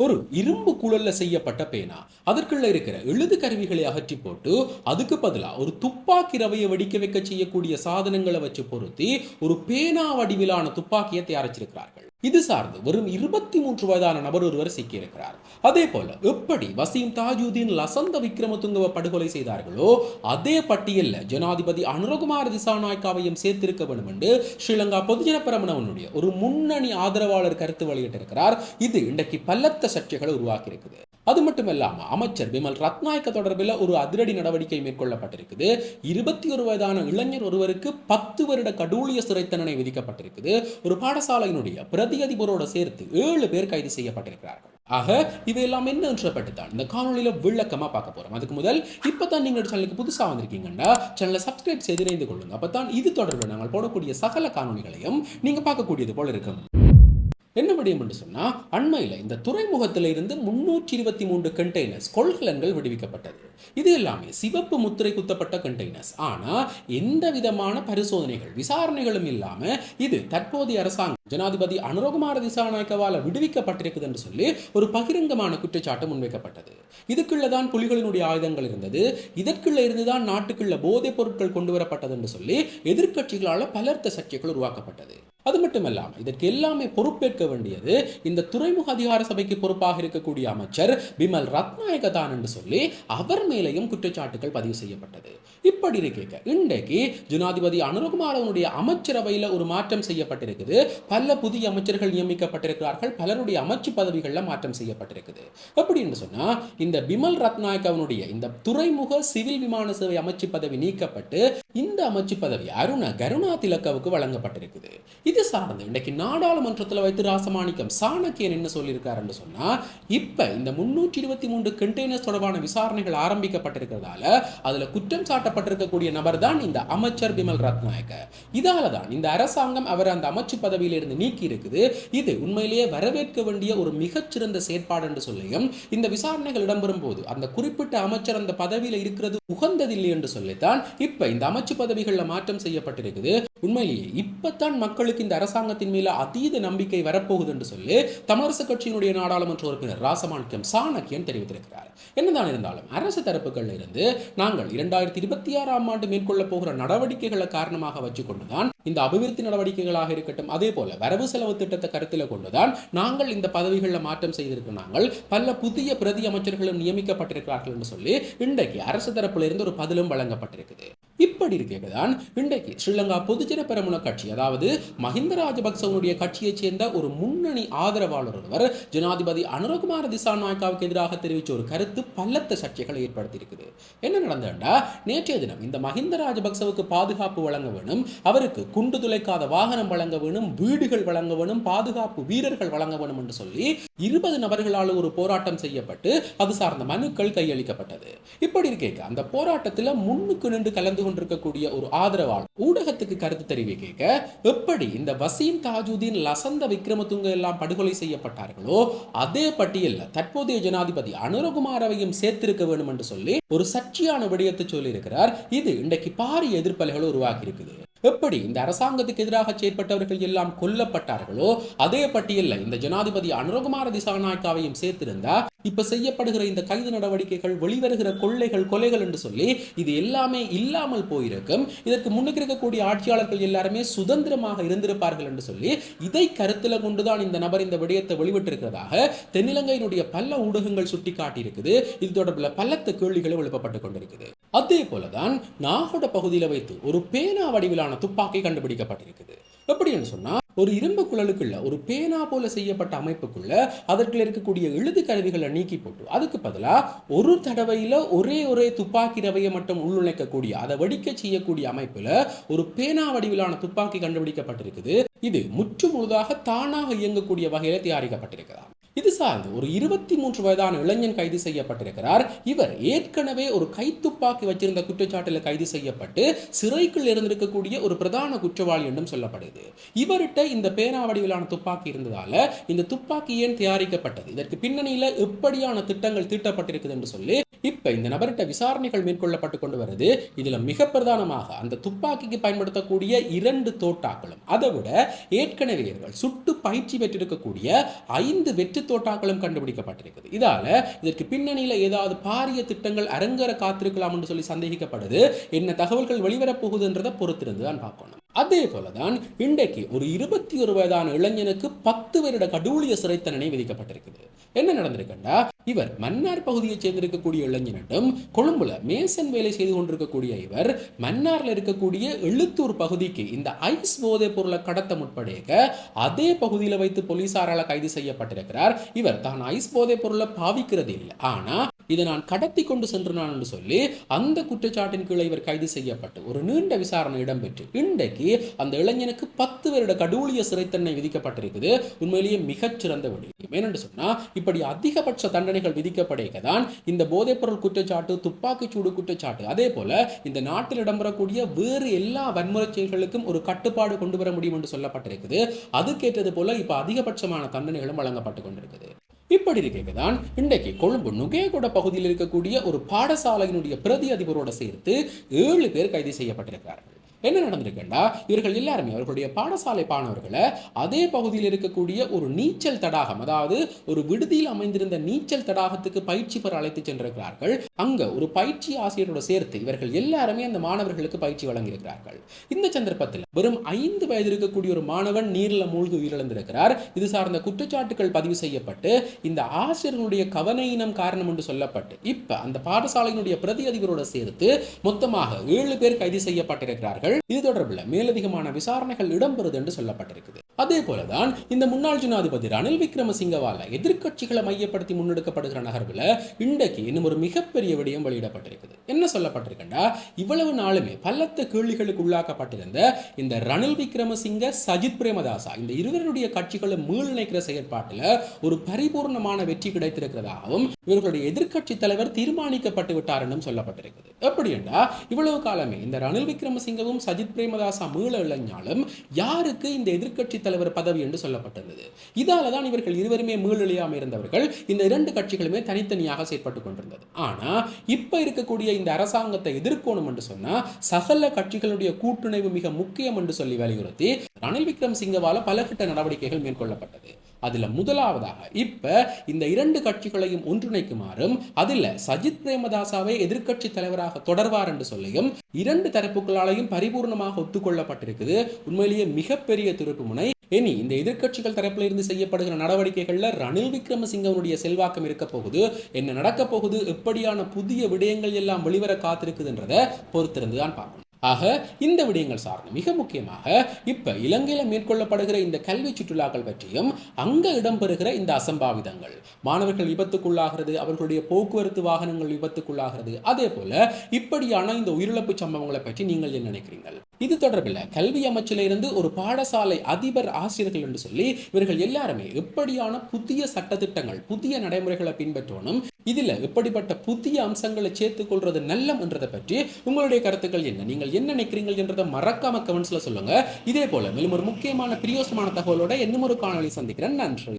ஒரு இரும்பு குழல்ல செய்யப்பட்ட பேனா. அதற்குள்ள இருக்கிற எழுது கருவிகளை அகற்றி போட்டு அதுக்கு பதிலா ஒரு துப்பாக்கி ரவையை வெடிக்க வைக்க செய்யக்கூடிய சாதனங்களை வச்சு பொருத்தி ஒரு பேனா வடிவிலான துப்பாக்கியை தயாரிச்சிருக்கிறார்கள் இது சார்ந்து வெறும் இருபத்தி மூன்று வயதான நபர் ஒருவர் சிக்கியிருக்கிறார். அதே போல எப்படி வசீம் தாஜுதீன் லசந்த விக்ரமதுங்கவ படுகொலை செய்தார்களோ அதே பட்டியல்ல ஜனாதிபதி அனுரகுமார் திசாநாயக்காவையும் சேர்த்திருக்க வேண்டும் என்று ஸ்ரீலங்கா பொதுஜன பிரமணவனுடைய ஒரு முன்னணி ஆதரவாளர் கருத்து வெளியிட்டிருக்கிறார். இது இன்றைக்கு பலத்த சர்ச்சைகளை உருவாக்கி இருக்குது அது மட்டும் இல்லாமல் அமைச்சர் விமல் ரத்நாயக்க தொடர்பில் ஒரு அதிரடி நடவடிக்கை மேற்கொள்ளப்பட்டிருக்குது. இருபத்தி ஒரு வயதான இளைஞர் ஒருவருக்கு பத்து வருட கடூழிய சிறை தண்டனை விதிக்கப்பட்டிருக்குது. ஒரு பாடசாலையினுடைய பிரதி அதிபரோடு சேர்த்து ஏழு பேர் கைது செய்யப்பட்டிருக்கிறார்கள். ஆக இவையெல்லாம் என்னன்றப்பட்டு தான் இந்த காணொலியில் விளக்கமாக பார்க்க போகிறோம் அதுக்கு முதல் இப்போ தான் நீங்கள் சேனலுக்கு புதுசாக வந்திருக்கீங்கன்னா சேனலை சப்ஸ்கிரைப் செய்து இணைந்து கொள்ளுங்க. அப்பதான் இது தொடர்பில் நாங்கள் போடக்கூடிய சகல காணொலிகளையும் நீங்கள் பார்க்கக்கூடியது போல இருக்கும். என்ன விடயம் என்று சொன்னா அண்மையில் இந்த துறைமுகத்தில் இருந்து முன்னூற்றி இருபத்தி மூன்று கண்டெய்னர்ஸ் கொள்கலன்கள் விடுவிக்கப்பட்டது. இது எல்லாமே சிவப்பு முத்திரை குத்தப்பட்ட கண்டெய்னர்ஸ் ஆனா எந்த விதமான பரிசோதனைகள் விசாரணைகளும் இல்லாமல் இது தற்போதைய அரசாங்கம் ஜனாதிபதி அனுரகுமார திசாநாயக்கவால் விடுவிக்கப்பட்டிருக்குது என்று சொல்லி ஒரு பகிரங்கமான குற்றச்சாட்டு முன்வைக்கப்பட்டது. இதுக்குள்ளதான் புலிகளினுடைய ஆயுதங்கள் இருந்தது. இதற்குள்ள இருந்துதான் நாட்டுக்குள்ள போதைப் பொருட்கள் கொண்டு வரப்பட்டது என்று சொல்லி எதிர்க்கட்சிகளால பலர்த்த சர்ச்சைகள் உருவாக்கப்பட்டது. அது மட்டுமல்லாமல் இதற்கு எல்லாமே பொறுப்பேற்க வேண்டியது இந்த துறைமுக அதிகார சபைக்கு பொறுப்பாக இருக்கக்கூடிய அமைச்சர் பிமல் ரத்நாயக தான் என்று சொல்லி அவர் மேலேயும் குற்றச்சாட்டுகள் பதிவு செய்யப்பட்டது. இப்படி இருக்க இன்றைக்கு ஜனாதிபதி அனுரகுமாரவனுடைய அமைச்சரவையில் ஒரு மாற்றம் செய்யப்பட்டிருக்குது. பல புதிய அமைச்சர்கள் நியமிக்கப்பட்டிருக்கிறார்கள். பலருடைய அமைச்சு பதவிகளில் மாற்றம் செய்யப்பட்டிருக்குது. எப்படி என்று சொன்னா இந்த பிமல் ரத்நாயக்கவனுடைய இந்த துறைமுக சிவில் விமான சேவை அமைச்சு பதவி நீக்கப்பட்டு இந்த அமைச்சு பதவி அருண கருணா திலக்காவுக்கு வழங்கப்பட்டிருக்குது. இது சார்ந்து இன்றைக்கு நாடாளுமன்றத்தில் வைத்து ராசமாணிக்கம் சாணக்கியன் என்ன சொல்லியிருக்காருன்னு சொன்னா இப்ப இந்த முன்னூற்றி இருபத்தி மூன்று கண்டெய்னர்ஸ் தொடர்பான விசாரணைகள் ஆரம்பிக்கப்பட்டிருக்கிறதால அதுல குற்றம் சாட்டப்பட்டிருக்கக்கூடிய நபர் தான் இந்த அமைச்சர் பிமல் ரத்நாயக்க. இதால தான் இந்த அரசாங்கம் அவர் அந்த அமைச்சு பதவியில் இருந்து நீக்கி இருக்குது. இது உண்மையிலேயே வரவேற்க வேண்டிய ஒரு மிகச்சிறந்த செயற்பாடு என்று சொல்லியும் இந்த விசாரணைகள் இடம்பெறும் போது அந்த குறிப்பிட்ட அமைச்சர் அந்த பதவியில் இருக்கிறது உகந்ததில்லை என்று சொல்லித்தான் இப்ப இந்த அமைச்சு பதவிகளில் மாற்றம் செய்யப்பட்டிருக்குது. உண்மையிலேயே இப்பத்தான் மக்களுக்கு இந்த அரசாங்கத்தின் மேல அதீத நம்பிக்கை வரப்போகுது என்று சொல்லி தமிழரசு கட்சியினுடைய நாடாளுமன்ற உறுப்பினர் ராசமாணிக்கம் சாணக்கியன் தெரிவித்திருக்கிறார். என்னதான் இருந்தாலும் அரசு தரப்புகள்ல இருந்து நாங்கள் இரண்டாயிரத்தி இருபத்தி ஆறாம் ஆண்டு மேற்கொள்ள போகிற நடவடிக்கைகளை காரணமாக வச்சுக்கொண்டுதான் இந்த அபிவிருத்தி நடவடிக்கைகளாக இருக்கட்டும் அதே போல வரவு செலவு திட்டத்தை கருத்தில் கொண்டுதான் நாங்கள் இந்த பதவிகளில் மாற்றம் செய்திருக்கிற நாங்கள் பல புதிய பிரதி அமைச்சர்களும் நியமிக்கப்பட்டிருக்கிறார்கள் என்று சொல்லி இன்றைக்கு அரசு தரப்புல இருந்து ஒரு பதிலும் வழங்கப்பட்டிருக்குது. இப்படி இருக்கதான் இன்றைக்கு ஸ்ரீலங்கா பொதுஜன பெரமுன கட்சி அதாவது மஹிந்த ராஜபக்சவனுடைய கட்சியைச் சேர்ந்த ஒரு முன்னணி ஆதரவாளர் ஒருவர் ஜனாதிபதி அனுரகுமார திசாநாயக்காவுக்கு எதிராக தெரிவித்த ஒரு கருத்து பல்லத்த சர்ச்சைகளை ஏற்படுத்தியிருக்குது. என்ன நடந்ததுண்டா? நேற்றைய தினம் இந்த மஹிந்த ராஜபக்சவுக்கு பாதுகாப்பு வழங்க வேணும் அவருக்கு குண்டு துளைக்காத வாகனம் வழங்க வேணும் வீடுகள் வழங்க வேணும் பாதுகாப்பு வீரர்கள் வழங்க வேணும் என்று சொல்லி இருபது நபர்களால் ஒரு போராட்டம் செய்யப்பட்டு அது சார்ந்த மனுக்கள் கையளிக்கப்பட்டது. இப்படி இருக்கேக்க அந்த போராட்டத்தில் முன்னுக்கு நின்று கலந்து கொண்டிருக்கக்கூடிய ஒரு ஆதரவாளர் ஊடகத்துக்கு கருத்து தெரிவிக்க எப்படி இந்த வசீம் தாஜுதீன் லசந்த விக்ரமதுங்க எல்லாம் படுகொலை செய்யப்பட்டார்களோ அதே பட்டியலில் தற்போதைய ஜனாதிபதி அனுரகுமாரவையும் சேர்த்திருக்க வேண்டும் என்று சொல்லி ஒரு சர்ச்சையான விடயத்தை சொல்லியிருக்கிறார். இது இன்றைக்கு பாரிய எதிர்ப்பலைகளை உருவாக்கி இருக்குது எப்படி இந்த அரசாங்கத்துக்கு எதிராக செயற்பட்டவர்கள் எல்லாம் கொல்லப்பட்டார்களோ அதே பட்டியலில் இந்த ஜனாதிபதி அனுரகுமார திசாநாயக்காவையும் சேர்த்திருந்தா இப்ப செய்யப்படுகிற இந்த கைது நடவடிக்கைகள் வெளிவருகிற கொள்ளைகள் கொலைகள் என்று சொல்லி இது எல்லாமே இல்லாமல் போயிருக்கும். இதற்கு முன்னுக்கு இருக்கக்கூடிய ஆட்சியாளர்கள் எல்லாருமே சுதந்திரமாக இருந்திருப்பார்கள் என்று சொல்லி இதை கருத்தில் கொண்டுதான் இந்த நபர் இந்த விடயத்தை வெளிவிட்டிருக்கிறதாக தென்னிலங்கையினுடைய பல ஊடகங்கள் சுட்டிக்காட்டி இருக்குது இது தொடர்பில் பலத்த கேள்விகளும் எழுப்பப்பட்டுக் கொண்டிருக்குது. அதே போலதான் நாகோட பகுதியில் வைத்து ஒரு பேனா வடிவிலான துப்பாக்கி கண்டுபிடிக்கப்பட்டிருக்குது. எப்படின்னு சொன்னா ஒரு இரும்பு குழலுக்குள்ள ஒரு பேனா போல செய்யப்பட்ட அமைப்புக்குள்ள அதற்குள்ள இருக்கக்கூடிய எழுது கருவிகளை நீக்கி போட்டு அதுக்கு பதிலா ஒரு தடவையில ஒரே ஒரே துப்பாக்கி ரவையை மட்டும் உள்ளுழைக்கக்கூடிய அதை வெடிக்க செய்யக்கூடிய அமைப்புல ஒரு பேனா வடிவிலான துப்பாக்கி கண்டுபிடிக்கப்பட்டிருக்குது. இது முற்று முழுதாக தானாக இயங்கக்கூடிய வகையில தயாரிக்கப்பட்டிருக்கிறார் இது சார்ந்து ஒரு இருபத்தி மூன்று வயதான இளைஞன் கைது செய்யப்பட்டிருக்கிறார். இவர் ஏற்கனவே ஒரு கைத்துப்பாக்கி வச்சிருந்த குற்றச்சாட்டில் கைது செய்யப்பட்டு சிறைக்குள் இருந்திருக்கக்கூடிய ஒரு பிரதான குற்றவாளி என்றும் சொல்லப்படுது. இவர்கிட்ட இந்த பேனா வடிவிலான துப்பாக்கி இருந்ததால இந்த துப்பாக்கி ஏன் தயாரிக்கப்பட்டது? இதற்கு பின்னணியில் எப்படியான திட்டங்கள் தீட்டப்பட்டிருக்குது என்று சொல்லி இப்போ இந்த நபர்கிட்ட விசாரணைகள் மேற்கொள்ளப்பட்டு கொண்டு வருது இதில் மிக பிரதானமாக அந்த துப்பாக்கிக்கு பயன்படுத்தக்கூடிய இரண்டு தோட்டாக்களும். அதை விட ஏற்கனவே இவர்கள் சுட்டு பயிற்சி பெற்றிருக்கக்கூடிய ஐந்து வெற்று தோட்டாக்களும் கண்டுபிடிக்கப்பட்டிருக்குது. இதால் இதற்கு பின்னணியில் ஏதாவது பாரிய திட்டங்கள் அரங்கர காத்திருக்கலாம் என்று சொல்லி சந்தேகிக்கப்படுது. என்ன தகவல்கள் வெளிவரப் போகுதுன்றதை பொறுத்திருந்து தான் பார்க்கணும். அதே போலதான் இன்றைக்கு ஒரு இருபத்தி ஒரு வயதான இளைஞனுக்கு பத்து வருட கடூழிய சிறை தண்டனை விதிக்கப்பட்டிருக்குது. என்ன நடந்திருக்குண்டா? இவர் மன்னார் பகுதியைச் சேர்ந்திருக்கக்கூடிய இளைஞனிடம் கொழும்புல மேசன் வேலை செய்து கொண்டிருக்கக்கூடிய இவர் மன்னார்ல இருக்கக்கூடிய எழுத்தூர் பகுதிக்கு இந்த ஐஸ் போதைப் பொருளை கடத்த முற்படைக்க அதே பகுதியில் வைத்து போலீசாரால் கைது செய்யப்பட்டிருக்கிறார். இவர் தான் ஐஸ் போதைப் பொருளை பாவிக்கிறது இல்லை ஆனா இதை நான் கடத்தி கொண்டு சென்றான் என்று சொல்லி அந்த குற்றச்சாட்டின் கீழே இவர் கைது செய்யப்பட்டு ஒரு நீண்ட விசாரணை இடம்பெற்று இன்றைக்கு அந்த இளைஞனுக்கு பத்து வருட கடூழிய சிறைத்தன்மை விதிக்கப்பட்டிருக்குது. உண்மையிலேயே மிகச்சிறந்த விடயம் ஏனென்று சொன்னால் இப்படி அதிகபட்ச தண்டனைகள் விதிக்கப்படுக தான் இந்த போதைப்பொருள் குற்றச்சாட்டு துப்பாக்கிச் சூடு குற்றச்சாட்டு. அதே போல இந்த நாட்டில் இடம்பெறக்கூடிய வேறு எல்லா வன்முறை செயல்களுக்கும் ஒரு கட்டுப்பாடு கொண்டு வர முடியும் என்று சொல்லப்பட்டிருக்குது. அதுக்கேற்றது போல இப்போ அதிகபட்சமான தண்டனைகளும் வழங்கப்பட்டு கொண்டிருக்குது. இப்படி இருக்கதான் இன்றைக்கு கொழும்பு நுகேகொட பகுதியில் இருக்கக்கூடிய ஒரு பாடசாலையினுடைய பிரதி அதிபரோட சேர்த்து ஏழு பேர் கைது செய்யப்பட்டிருக்கிறார்கள். என்ன நடந்திருக்குன்னா இவர்கள் எல்லாருமே அவர்களுடைய பாடசாலை பாணவர்களை அதே பகுதியில் இருக்கக்கூடிய ஒரு நீச்சல் தடாகம் அதாவது ஒரு விடுதியில் அமைந்திருந்த நீச்சல் தடாகத்துக்கு பயிற்சி பெற அழைத்து சென்றிருக்கிறார்கள். அங்க ஒரு பயிற்சி ஆசிரியரோட சேர்த்து இவர்கள் எல்லாருமே அந்த மாணவர்களுக்கு பயிற்சி வழங்கியிருக்கிறார்கள். இந்த சந்தர்ப்பத்தில் வெறும் ஐந்து வயது இருக்கக்கூடிய ஒரு மாணவன் நீரில் மூழ்கி உயிரிழந்திருக்கிறார். இது சார்ந்த குற்றச்சாட்டுகள் பதிவு செய்யப்பட்டு இந்த ஆசிரியர்களுடைய கவனையினம் காரணம் என்று சொல்லப்பட்டு இப்ப அந்த பாடசாலையினுடைய பிரதி அதிபரோட சேர்த்து மொத்தமாக ஏழு பேர் கைது செய்யப்பட்டிருக்கிறார்கள். இது தொடர்பில் மேலதிகமான விசாரணைகள் இடம்பெறுது என்று சொல்லப்பட்டிருக்குது. அதே போலதான் இந்த முன்னாள் ஜனாதிபதி ரணில் விக்ரமசிங்கவால எதிர்கட்சிகளை மையப்படுத்தி முன்னெடுக்கப்படுகிற நகர்வில் இன்றைக்கு இன்னும் ஒரு மிகப்பெரிய விடயம் வெளியிடப்பட்டிருக்குது. என்ன சொல்லப்பட்டிருக்கண்டா இவ்வளவு நாளுமே பல்லத்த கேள்விகளுக்கு உள்ளாக்கப்பட்டிருந்த இந்த ரணில் விக்ரமசிங்க சஜித் பிரேமதாசா இந்த இருவருடைய கட்சிகளை மீள்நினைக்கிற செயற்பாட்டில் ஒரு பரிபூர்ணமான வெற்றி கிடைத்திருக்கிறதாகவும் இவர்களுடைய எதிர்கட்சி தலைவர் தீர்மானிக்கப்பட்டு விட்டார் என்றும் சொல்லப்பட்டிருக்குது. எப்படி என்றா இவ்வளவு காலமே இந்த ரணில் விக்ரமசிங்கவும் சஜித் பிரேமதாசா மீள இளைஞாலும் யாருக்கு இந்த எதிர்கட்சி தலைவர் பதவி என்று சொல்லப்பட்டிருந்தது. இதால தான் இவர்கள் இருவருமே மீளெழியாம இருந்தவர்கள் இந்த இரண்டு கட்சிகளுமே தனித்தனியாக செயற்பட்டு கொண்டிருந்தது. ஆனால் இப்போ இருக்கக்கூடிய இந்த அரசாங்கத்தை எதிர்க்கணும் என்று சொன்னால் சகல கட்சிகளுடைய கூட்டுணைவு மிக முக்கியம் என்று சொல்லி வலியுறுத்தி ரணில் விக்ரம் சிங்கவால பலகட்ட நடவடிக்கைகள் மேற்கொள்ளப்பட்டது. அதில் முதலாவதாக இப்போ இந்த இரண்டு கட்சிகளையும் ஒன்றிணைக்குமாறும் அதில் சஜித் பிரேமதாசாவை எதிர்க்கட்சி தலைவராக தொடர்வார் என்று சொல்லியும் இரண்டு தரப்புகளாலையும் பரிபூர்ணமாக ஒத்துக்கொள்ளப்பட்டிருக்குது. உண்மையிலேயே மிகப்பெரிய திருப்பு முனை. இனி இந்த எதிர்க்கட்சிகள் தரப்பில் இருந்து செய்யப்படுகிற நடவடிக்கைகள்ல ரணில் விக்ரமசிங்கவனுடைய செல்வாக்கம் இருக்க போகுது. என்ன நடக்க போகுது? எப்படியான புதிய விடயங்கள் எல்லாம் வெளிவர காத்திருக்குதுன்றதை பொறுத்திருந்து தான் பார்க்கணும். ஆக இந்த விடயங்கள் சார்ந்து மிக முக்கியமாக இப்ப இலங்கையில மேற்கொள்ளப்படுகிற இந்த கல்வி சுற்றுலாக்கள் பற்றியும் அங்க இடம்பெறுகிற இந்த அசம்பாவிதங்கள் மாணவர்கள் விபத்துக்குள்ளாகிறது அவர்களுடைய போக்குவரத்து வாகனங்கள் விபத்துக்குள்ளாகிறது அதே போல இப்படியான இந்த உயிரிழப்பு சம்பவங்களை பற்றி நீங்கள் என்ன நினைக்கிறீர்கள்? இது தொடர்பில் கல்வி அமைச்சிலிருந்து ஒரு பாடசாலை அதிபர் ஆசிரியர்கள் என்று சொல்லி இவர்கள் எல்லாருமே எப்படியான புதிய சட்டத்திட்டங்கள் புதிய நடைமுறைகளை பின்பற்றணும் இதுல எப்படிப்பட்ட புதிய அம்சங்களை சேர்த்துக் கொள்வது நல்லம் என்றதை பற்றி உங்களுடைய கருத்துக்கள் என்ன? நீங்கள் என்ன நினைக்கிறீங்கள் என்றதை மறக்காம கமெண்ட்ஸ்ல சொல்லுங்க. இதே போல மேலும் ஒரு முக்கியமான பிரியோசமான தகவலோட இன்னும் ஒரு காணொலி சந்திக்கிறேன். நன்றி.